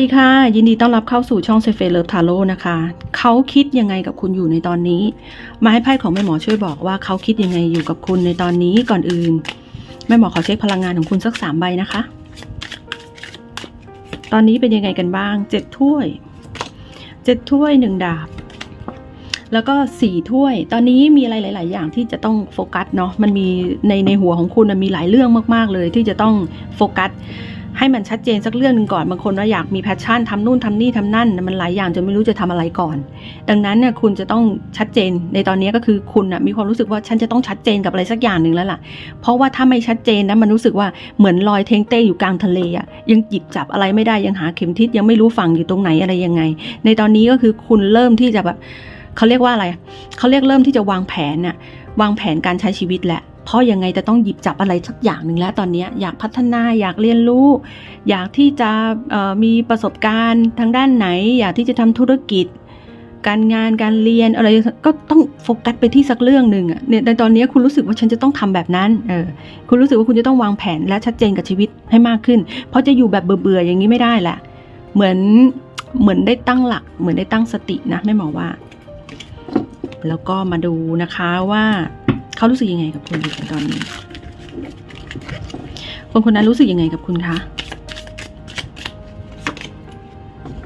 ดีค่ะ ยินดีต้อนรับเข้าสู่ช่องเซเฟเลิฟทาโร่นะคะ เขาคิดยังไงกับคุณอยู่ในตอนนี้ มาให้ไพ่ของแม่หมอช่วยบอกว่าเขาคิดยังไงอยู่กับคุณในตอนนี้ก่อนอื่น แม่หมอขอเช็คพลังงานของคุณสักสามใบนะคะ ตอนนี้เป็นยังไงกันบ้างเจ็ดถ้วยเจ็ดถ้วยหนึ่งดาบ แล้วก็สี่ถ้วย ตอนนี้มีอะไรหลาย ๆ อย่างที่จะต้องโฟกัสเนาะมันมีในในหัวของคุณมีหลายเรื่องมาก ๆ เลยที่จะต้องโฟกัส ให้มันชัดเจนสักเรื่องหนึ่งก่อนบางคนว่าอยากมีแพชชั่นทำนู่นทำนี่ทำนั่น มันหลายอย่างจนไม่รู้จะทำอะไรก่อน ดังนั้นเนี่ยคุณจะต้องชัดเจนในตอนนี้ก็คือคุณนะมีความรู้สึกว่าฉันจะต้องชัดเจนกับอะไรสักอย่างหนึ่งแล้วล่ะ เพราะว่าถ้าไม่ชัดเจนนะมันรู้สึกว่าเหมือนลอยเทงเต้อยู่กลางทะเลอะยังหยิบจับอะไรไม่ได้ยังหาเข็มทิศยังไม่รู้ฝั่งอยู่ตรงไหนอะไรยังไง ในตอนนี้ก็คือคุณเริ่มที่จะแบบเขาเรียกว่าอะไรเขาเรียกเริ่มที่จะวางแผนน่ะวางแผนการใช้ชีวิตแหละ พราะยังไงจะต้องหยิบจับอะไรสักอย่างหนึ่งแล้วตอนนี้อยากพัฒนาอยากเรียนรู้ อยากที่จะมีประสบการณ์ทางด้านไหน อยากที่จะทำธุรกิจ การงานการเรียนอะไรก็ต้องโฟกัสไปที่สักเรื่องหนึ่งอะเนี่ยในตอนนี้คุณรู้สึกว่าฉันจะต้องทำแบบนั้นเออคุณรู้สึกว่าคุณจะต้องวางแผนและชัดเจนกับชีวิตให้มากขึ้น เพราะจะอยู่แบบเบื่อๆอย่างนี้ไม่ได้แหละเหมือนเหมือนได้ตั้งหลัก เหมือนได้ตั้งสตินะแม่หมอว่า แล้วก็มาดูนะคะว่า เขารู้สึกยังไงกับคุณในตอนนี้ คนคนนั้นรู้สึกยังไงกับคุณคะ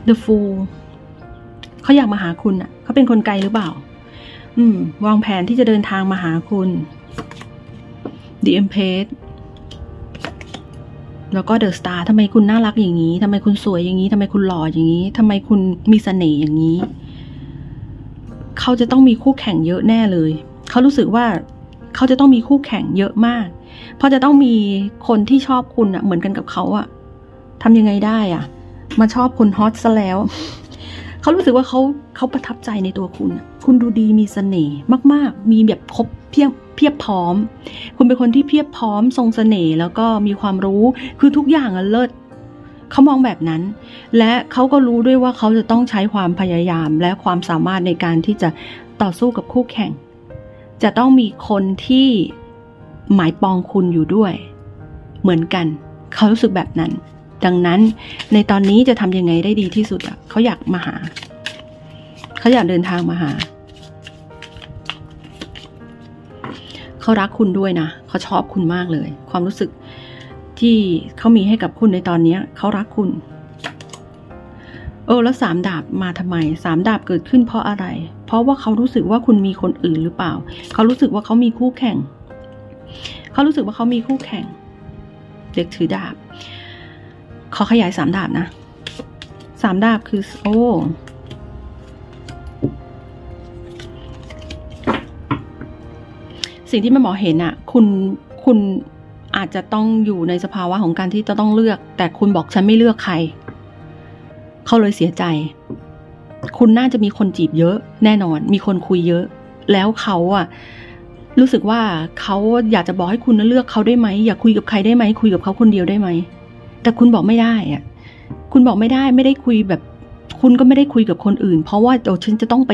The Fool เขาอยากมาหาคุณอะ เขาเป็นคนไกลหรือเปล่า อืม วางแผนที่จะเดินทางมาหาคุณ The Empress แล้วก็ The Star ทำไมคุณน่ารักอย่างนี้ ทำไมคุณสวยอย่างนี้ ทำไมคุณหล่ออย่างนี้ ทำไมคุณมีเสน่ห์อย่างนี้ เขาจะต้องมีคู่แข่งเยอะแน่เลย เขารู้สึกว่า เขาจะต้องมีคู่แข่งเยอะมาก เพราะจะต้องมีคนที่ชอบคุณอะเหมือนกันกับเขาอะทำยังไงได้อะมาชอบคุณฮอตซะแล้ว เขารู้สึกว่าเขาเขาประทับใจในตัวคุณ คุณดูดีมีเสน่ห์มาก ๆ มีแบบครบเพียบเพียบพร้อม คุณเป็นคนที่เพียบพร้อมทรงเสน่ห์แล้วก็มีความรู้คือทุกอย่างอะเลิศเขามองแบบนั้น และเขาก็รู้ด้วยว่าเขาจะต้องใช้ความพยายามและความสามารถในการที่จะต่อสู้กับคู่แข่ง จะต้องมีคนที่หมายปองคุณอยู่ด้วย เหมือนกัน เขารู้สึกแบบนั้น ดังนั้นในตอนนี้จะทำยังไงได้ดีที่สุดอะเขาอยากมาหา เขาอยากเดินทางมาหา เขารักคุณด้วยนะ เขาชอบคุณมากเลย ความรู้สึกที่เขามีให้กับคุณในตอนนี้เขารักคุณเออแล้วสามดาบมาทำไมสามดาบเกิดขึ้นเพราะอะไร เพราะว่าเขารู้สึกว่าคุณมีคนอื่นหรือเปล่า เขารู้สึกว่าเขามีคู่แข่ง เขารู้สึกว่าเขามีคู่แข่ง เด็กถือดาบ ขอขยายสามดาบนะสามดาบคือโอ้สิ่งที่แม่หมอเห็นอะคุณคุณอาจจะต้องอยู่ในสภาวะของการที่จะต้องเลือก แต่คุณบอกฉันไม่เลือกใคร เขาเลยเสียใจ คุณน่าจะมีคนจีบเยอะ แน่นอน มีคนคุยเยอะ แล้วเขาอะรู้สึกว่าเขาอยากจะบอกให้คุณเลือกเขาได้ไหมอยากคุยกับใครได้ไหมคุยกับเขาคนเดียวได้ไหมแต่คุณบอกไม่ได้อะคุณบอกไม่ได้ไม่ได้คุยแบบ คุณก็ไม่ได้คุยกับคนอื่น เพราะว่าโอ้ฉันจะต้องไป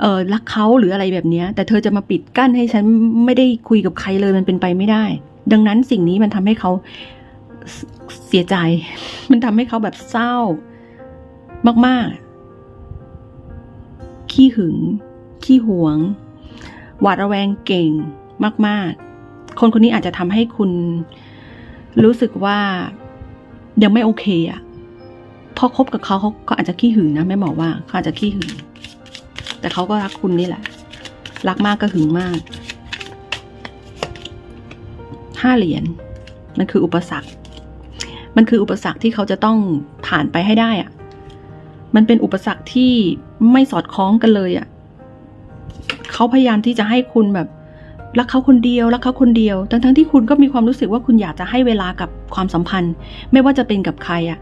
เออรักเขาหรืออะไรแบบนี้แต่เธอจะมาปิดกั้นให้ฉันไม่ได้คุยกับใครเลยมันเป็นไปไม่ได้ ดังนั้นสิ่งนี้มันทำให้เขาเสียใจ มันทำให้เขาแบบเศร้ามากๆ ขี้หึง ขี้หวง หวาดระแวงเก่งมาก ๆ คนคนนี้อาจจะทำให้คุณรู้สึกว่ายังไม่โอเคอะพอคบกับเขาเขาเขาอาจจะขี้หึงนะแม่หมอว่าเขาอาจจะขี้หึง แต่เขาก็รักคุณนี่แหละ รักมากก็หึงมากห้าเหรียญมันคืออุปสรรค มันคืออุปสรรคที่เขาจะต้องผ่านไปให้ได้อะ มันเป็นอุปสรรคที่ไม่สอดคล้องกันเลยอะ่ะเขาพยายามที่จะให้คุณแบบรักเขาคนเดียวรักเขาคนเดียว ทั้งทั้งๆที่คุณก็มีความรู้สึกว่าคุณอยากจะให้เวลากับความสัมพันธ์ ไม่ว่าจะเป็นกับใครอะ่ะ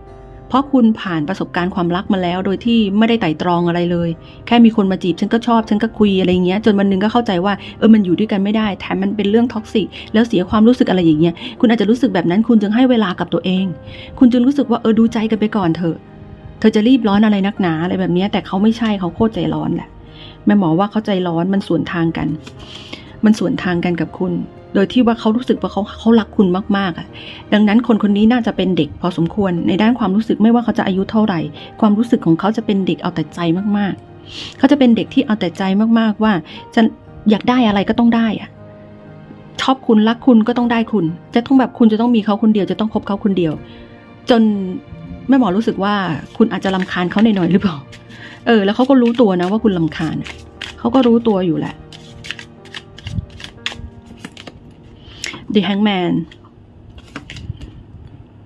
เพราะคุณผ่านประสบการณ์ความรักมาแล้ว โดยที่ไม่ได้ไต่ตรองอะไรเลย แค่มีคนมาจีบฉันก็ชอบฉันก็คุยอะไรเงี้ย จนวันนึงก็เข้าใจว่าเออมันอยู่ด้วยกันไม่ได้แถมมันเป็นเรื่องท็อกซิกแล้วเสียความรู้สึกอะไรอย่างเงี้ยคุณอาจจะรู้สึกแบบนั้นคุณจึงให้เวลากับตัวเอง คุณจึงรู้สึกว่าเออดูใจกันไปก่อนเถอะ เธอจะรีบร้อนอะไรนักหนาอะไรแบบนี้แต่เขาไม่ใช่เขาโคตรใจร้อนแหละแม่หมอว่าเขาใจร้อนมันสวนทางกัน มันสวนทางกันกับคุณ โดยที่ว่าเขารู้สึกว่าเขาเขารักคุณมากๆอะ ดังนั้นคนคนนี้น่าจะเป็นเด็กพอสมควร ในด้านความรู้สึกไม่ว่าเขาจะอายุเท่าไหร่ ความรู้สึกของเขาจะเป็นเด็กเอาแต่ใจมากๆ เขาจะเป็นเด็กที่เอาแต่ใจมากๆว่า จะอยากได้อะไรก็ต้องได้อะชอบคุณรักคุณก็ต้องได้คุณ จะต้องแบบคุณจะต้องมีเขาคนเดียวจะต้องคบเขาคนเดียว จน แม่หมอรู้สึกว่าคุณอาจจะลำคาญเขาหน่อยๆหรือเปล่า เออ แล้วเขาก็รู้ตัวนะว่าคุณลำคาญเขาก็รู้ตัวอยู่แหละ The Hangman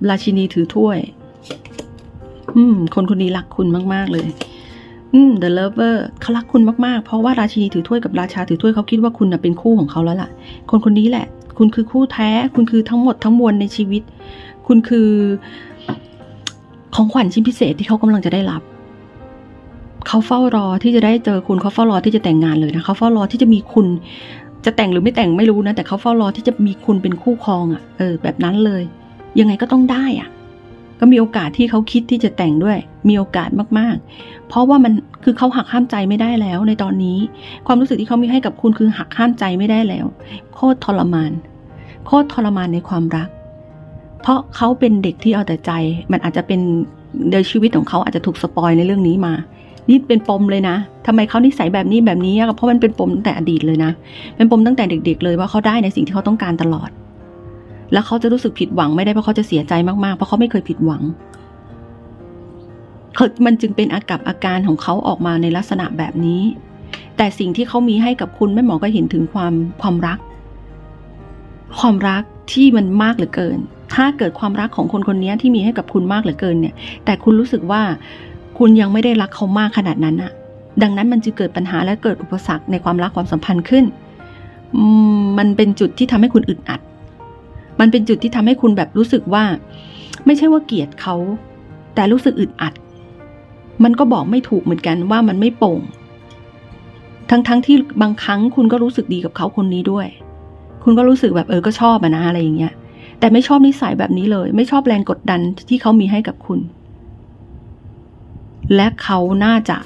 ราชินีถือถ้วย อืม คนคนนี้รักคุณมาก ๆ เลย อืม The Lover เขารักคุณมาก ๆ เพราะว่าราชินีถือถ้วยกับราชาถือถ้วยเขาคิดว่าคุณนะเป็นคู่ของเขาแล้วล่ะ คนคนนี้แหละ คุณคือคู่แท้ คุณคือทั้งหมดทั้งมวลในชีวิต คุณคือ ของขวัญชิ้นพิเศษที่เขากำลังจะได้รับ เขาเฝ้ารอที่จะได้เจอคุณเขาเฝ้ารอที่จะแต่งงานเลยนะเขาเฝ้ารอที่จะมีคุณ จะแต่งหรือไม่แต่งไม่รู้นะ แต่เขาเฝ้ารอที่จะมีคุณเป็นคู่ครองอะ่ะ เออ แบบนั้นเลย ยังไงก็ต้องได้อะ่ะ ก็มีโอกาสที่เขาคิดที่จะแต่งด้วย มีโอกาสมากๆ เพราะว่ามันคือเขาหักห้ามใจไม่ได้แล้ว ในตอนนี้ ความรู้สึกที่เขามีให้กับคุณคือหักห้ามใจไม่ได้แล้ว โคตรทรมาน โคตรทรมานในความรัก เพราะเขาเป็นเด็กที่เอาแต่ใจ มันอาจจะเป็นโดยชีวิตของเขาอาจจะถูกสปอยในเรื่องนี้มา นี่เป็นปมเลยนะทำไมเขานิสัยแบบนี้แบบนี้อะเพราะมันเป็นปมตั้งแต่อดีตเลยนะ เป็นปมตั้งแต่เด็ก ๆ เลยว่าเขาได้ในสิ่งที่เขาต้องการตลอด แล้วเขาจะรู้สึกผิดหวังไม่ได้เพราะเขาจะเสียใจมากๆ เพราะเขาไม่เคยผิดหวัง มันจึงเป็นอากับอาการของเขาออกมาในลักษณะแบบนี้ แต่สิ่งที่เขามีให้กับคุณแม่หมอก็เห็นถึงความความรัก ความรักที่มันมากเหลือเกิน ถ้าเกิดความรักของคนคนนี้ที่มีให้กับคุณมากเหลือเกินเนี่ย แต่คุณรู้สึกว่าคุณยังไม่ได้รักเขามากขนาดนั้นอะดังนั้นมันจะเกิดปัญหาและเกิดอุปสรรคในความรักความสัมพันธ์ขึ้น มันเป็นจุดที่ทำให้คุณอึดอัด มันเป็นจุดที่ทำให้คุณแบบรู้สึกว่า ไม่ใช่ว่าเกลียดเขา แต่รู้สึกอึดอัด มันก็บอกไม่ถูกเหมือนกันว่ามันไม่โป่ง ทั้งๆทที่บางครั้งคุณก็รู้สึกดีกับเขาคนนี้ด้วย คุณก็รู้สึกแบบเออก็ชอบอะนะอะไรอย่างเงี้ย แต่ไม่ชอบนิสัยแบบนี้เลย ไม่ชอบแรงกดดันที่เขามีให้กับคุณ และเขาน่าจะ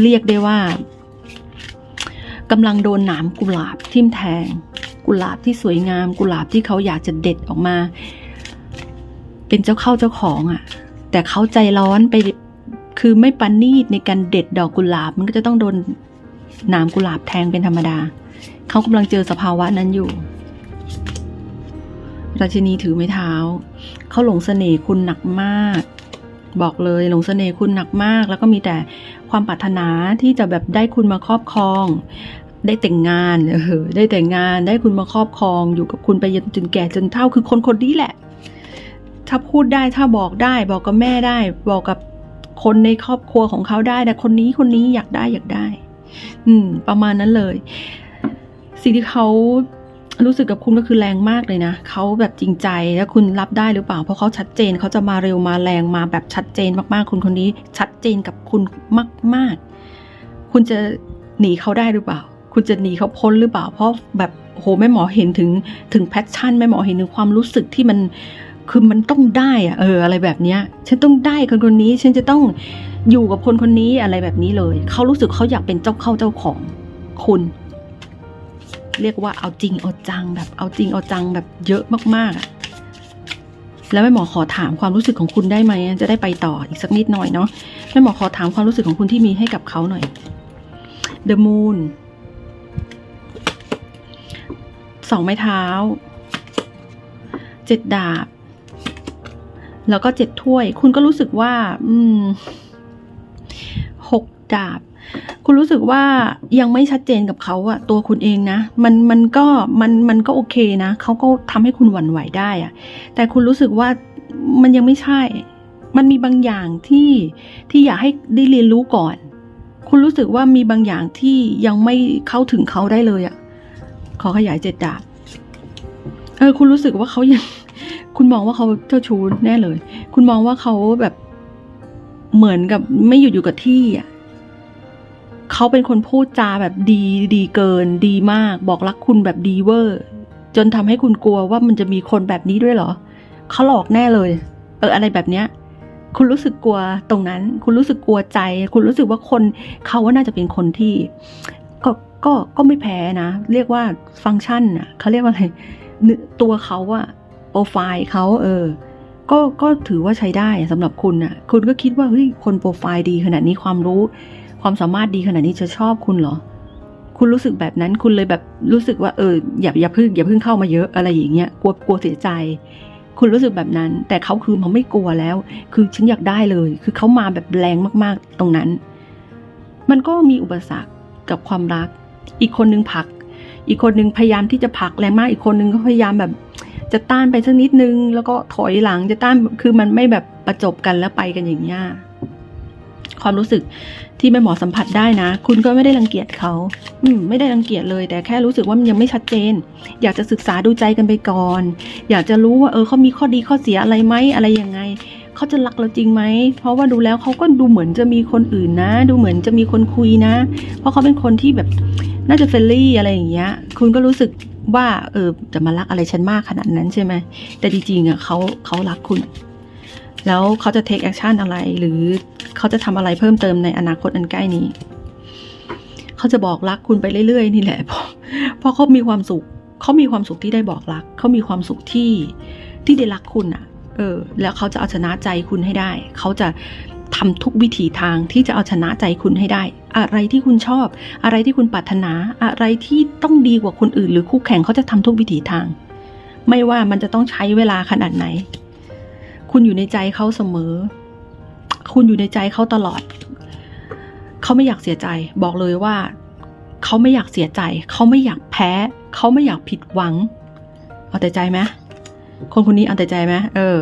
เรียกได้ว่ากำลังโดนหนามกุหลาบทิ่มแทง กุหลาบที่สวยงาม กุหลาบที่เขาอยากจะเด็ดออกมา เป็นเจ้าเข้าเจ้าของอะ่ะ แต่เขาใจร้อนไปคือไม่ปานนีดในการเด็ดดอกกุหลาบ มันก็จะต้องโดนหนามกุหลาบแทงเป็นธรรมดา เขากำลังเจอสภาวะนั้นอยู่ ราชินีถือไม้เท้า เขาหลงเสน่ห์คุณหนักมาก บอกเลยหลงเสน่ห์คุณหนักมาก แล้วก็มีแต่ความปรารถนาที่จะแบบได้คุณมาครอบครอง ได้แต่งงานเออได้แต่งงานได้คุณมาครอบครอง อยู่กับคุณไปจนแก่จนเฒ่าคือคนคนนี้แหละ ถ้าพูดได้ถ้าบอกได้ บอกกับแม่ได้ บอกกับคนในครอบครัวของเขาได้แต่คนนี้คนนี้อยากได้อยากได้ อืม ประมาณนั้นเลย สิ่งที่เขา รู้สึกกับคุณก็คือแรงมากเลยนะเขาแบบจริงใจแล้วคุณรับได้หรือเปล่า เพราะเขาชัดเจนเขาจะมาเร็วมาแรงมาแบบชัดเจนมากๆ คนคนนี้ชัดเจนกับคุณมาก ๆ คุณจะหนีเขาได้หรือเปล่า คุณจะหนีเขาพ้นหรือเปล่า เพราะแบบโหแม่หมอเห็นถึงถึงแพชชั่นแม่หมอเห็นถึงความรู้สึกที่มันคือมันต้องได้อะเอออะไรแบบเนี้ยฉันต้องได้คนคนนี้ ฉันจะต้องอยู่กับคนคนนี้อะไรแบบนี้เลยเขารู้สึกเขาอยากเป็นเจ้าเข้าเจ้าของคุณ เรียกว่าเอาจริงเอาจังแบบเอาจริงเอาจังแบบเยอะมากๆอะแล้วแม่หมอขอถามความรู้สึกของคุณได้ไหมจะได้ไปต่ออีกสักนิดหน่อยเนาะแม่หมอขอถามความรู้สึกของคุณที่มีให้กับเขาหน่อย The Moon สองไม้เท้าเจ็ดดาบ แล้วก็เจ็ดถ้วย คุณก็รู้สึกว่า อืมหกดาบ คุณรู้สึกว่ายังไม่ชัดเจนกับเขาอะตัวคุณเองนะ มันมันก็มันมันก็โอเคนะเขาก็ทำให้คุณหวั่นไหวได้อะแต่คุณรู้สึกว่ามันยังไม่ใช่ มันมีบางอย่างที่ที่อยากให้ได้เรียนรู้ก่อน คุณรู้สึกว่ามีบางอย่างที่ยังไม่เข้าถึงเขาได้เลยอะขอขยายเจ็ดดาบเออคุณรู้สึกว่าเขายังคุณมองว่าเขาเจ้าชู้แน่เลย คุณมองว่าเขาแบบเหมือนกับไม่หยุดอยู่กับที่อะ เขาเป็นคนพูดจาแบบดีดีเกิน ดีมาก บอกรักคุณแบบดีเวอร์ จนทำให้คุณกลัวว่ามันจะมีคนแบบนี้ด้วยเหรอเขาหลอกแน่เลย เอออะไรแบบเนี้ยคุณรู้สึกกลัวตรงนั้น คุณรู้สึกกลัวใจ คุณรู้สึกว่าคนเขาว่าน่าจะเป็นคนที่ ก็ก็ก็ไม่แพ้นะ เรียกว่าฟังก์ชันอะเขาเรียกว่าอะไรเนื้อตัวเขาอะโปรไฟล์เขาเออ ก็ก็ถือว่าใช้ได้สำหรับคุณน่ะคุณก็คิดว่าเฮ้ยคนโปรไฟล์ดีขนาดนี้ความรู้ ความสามารถดีขนาดนี้จะชอบคุณเหรอ คุณรู้สึกแบบนั้นคุณเลยแบบรู้สึกว่าเอออย่าอย่าพิ่งอย่าพิ่งเข้ามาเยอะอะไรอย่างเงี้ยกลัวกลัวเสียใจ คุณรู้สึกแบบนั้น แต่เขาคือเขาไม่กลัวแล้ว คือฉันอยากได้เลย คือเขามาแบบแรงมากๆตรงนั้น มันก็มีอุปสรรคกับความรัก อีกคนนึงผัก อีกคนนึงพยายามที่จะผักแรงมากอีกคนนึงก็พยายามแบบจะต้านไปสักนิดนึง แล้วก็ถอยหลังจะต้านคือมันไม่แบบประจบกันแล้วไปกันอย่างเงี้ย ความรู้สึกที่แม่หมอสัมผัสได้นะ คุณก็ไม่ได้รังเกียจเขา อืม ไม่ได้รังเกียจเลย แต่แค่รู้สึกว่ามันยังไม่ชัดเจน อยากจะศึกษาดูใจกันไปก่อน อยากจะรู้ว่าเออเขามีข้อดีข้อเสียอะไรไหมอะไรยังไงเขาจะรักเราจริงไหม เพราะว่าดูแล้วเขาก็ดูเหมือนจะมีคนอื่นนะ ดูเหมือนจะมีคนคุยนะ เพราะเขาเป็นคนที่แบบน่าจะเฟรนลี่อะไรอย่างเงี้ย คุณก็รู้สึกว่าเออจะมารักอะไรฉันมากขนาดนั้นใช่ไหม แต่จริงๆอะเขาเขารักคุณ แล้วเขาจะ take action อะไร หรือเขาจะทำอะไรเพิ่มเติมในอนาคตอันใกล้นี้ เขาจะบอกรักคุณไปเรื่อยๆ นี่แหละ เพราะเพราะเขามีความสุข เขามีความสุขที่ได้บอกรัก เขามีความสุขที่ที่ได้รักคุณอะเออ แล้วเขาจะเอาชนะใจคุณให้ได้ เขาจะทำทุกวิถีทางที่จะเอาชนะใจคุณให้ได้ อะไรที่คุณชอบ อะไรที่คุณปรารถนา อะไรที่ต้องดีกว่าคนอื่น หรือคู่แข่งเขาจะทำทุกวิถีทาง ไม่ว่ามันจะต้องใช้เวลาขนาดไหน คุณอยู่ในใจเขาเสมอ คุณอยู่ในใจเขาตลอด เขาไม่อยากเสียใจ บอกเลยว่า เขาไม่อยากเสียใจ เขาไม่อยากแพ้ เขาไม่อยากผิดหวัง เอาแต่ใจไหมคนคนนี้เอาแต่ใจไหมเออ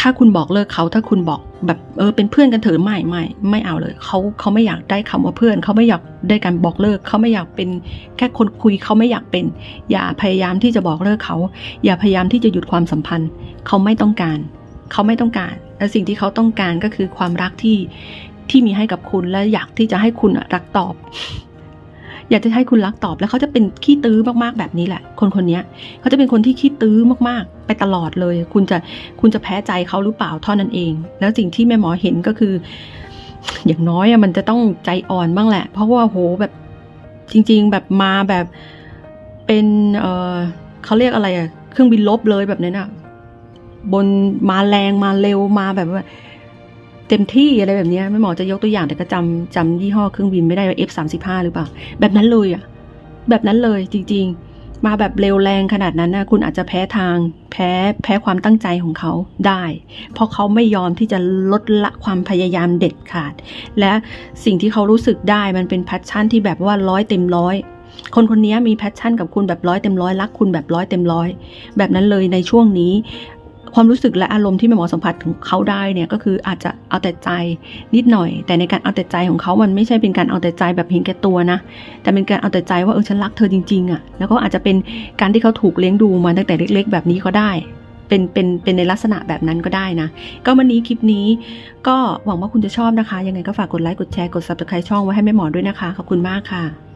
ถ้าคุณบอกเลิกเขา ถ้าคุณบอก แบบเออเป็นเพื่อนกันเถอะไม่ไม่ไม่เอาเลยเขาเขาไม่อยากได้คำว่าเพื่อนเขาไม่อยากได้การบอกเลิกเขาไม่อยากเป็นแค่คนคุยเขาไม่อยากเป็น อย่าพยายามที่จะบอกเลิกเขา อย่าพยายามที่จะหยุดความสัมพันธ์ เขาไม่ต้องการ เขาไม่ต้องการ และสิ่งที่เขาต้องการก็คือความรักที่ที่มีให้กับคุณและอยากที่จะให้คุณรักตอบ อยากจะให้คุณรักตอบแล้วเขาจะเป็นขี้ตื้อมากๆแบบนี้แหละ คนคนนี้เขาจะเป็นคนที่ขี้ตื้อมากๆ ไปตลอดเลย คุณจะคุณจะแพ้ใจเขาหรือเปล่าเท่านั้นเอง แล้วสิ่งที่แม่หมอเห็นก็คือ อย่างน้อยอะมันจะต้องใจอ่อนบ้างแหละ เพราะว่าโหแบบจริง ๆ แบบมาแบบเป็นเออเขาเรียกอะไรอะเครื่องบินลบเลยแบบนั้นอะบนมาแรงมาเร็วมาแบบว่า เต็มที่อะไรแบบนี้ยแม่หมอจะยกตัวอย่างแต่ก็จำจำยี่ห้อเครื่องบินไม่ได้ว่า F 3 5 หรือเปล่า แบบนั้นเลยอะแบบนั้นเลยจริง ๆ มาแบบเร็วแรงขนาดนั้นนะคุณอาจจะแพ้ทางแพ้แพ้ความตั้งใจของเขาได้ เพราะเขาไม่ยอมที่จะลดละความพยายามเด็ดขาด และสิ่งที่เขารู้สึกได้มันเป็นแพชชั่นที่แบบว่าร้อยเต็มร้อยคนคนนี้มีแพชชั่นกับคุณแบบร้อยเต็มร้อยรักคุณแบบร้อยเต็มร้อยแบบนั้นเลยในช่วงนี้ ความรู้สึกและอารมณ์ที่แม่หมอสัมผัสถึงเขาได้เนี่ยก็คืออาจจะเอาแต่ใจนิดหน่อย แต่ในการเอาแต่ใจของเขามันไม่ใช่เป็นการเอาแต่ใจแบบเห็นแก่ตัวนะ แต่เป็นการเอาแต่ใจว่าเออฉันรักเธอจริงๆอะ่ะแล้วก็อาจจะเป็นการที่เขาถูกเลี้ยงดูมาตั้งแต่เล็ก ๆ แบบนี้ก็ได้ เป็นเป็นเป็นในลักษณะแบบนั้นก็ได้นะ ก็วันนี้คลิปนี้ก็หวังว่าคุณจะชอบนะคะ ยังไงก็ฝากกดไลค์กดแชร์กด subscribe ช่องไว้ให้แม่หมอด้วยนะคะขอบคุณมากค่ะ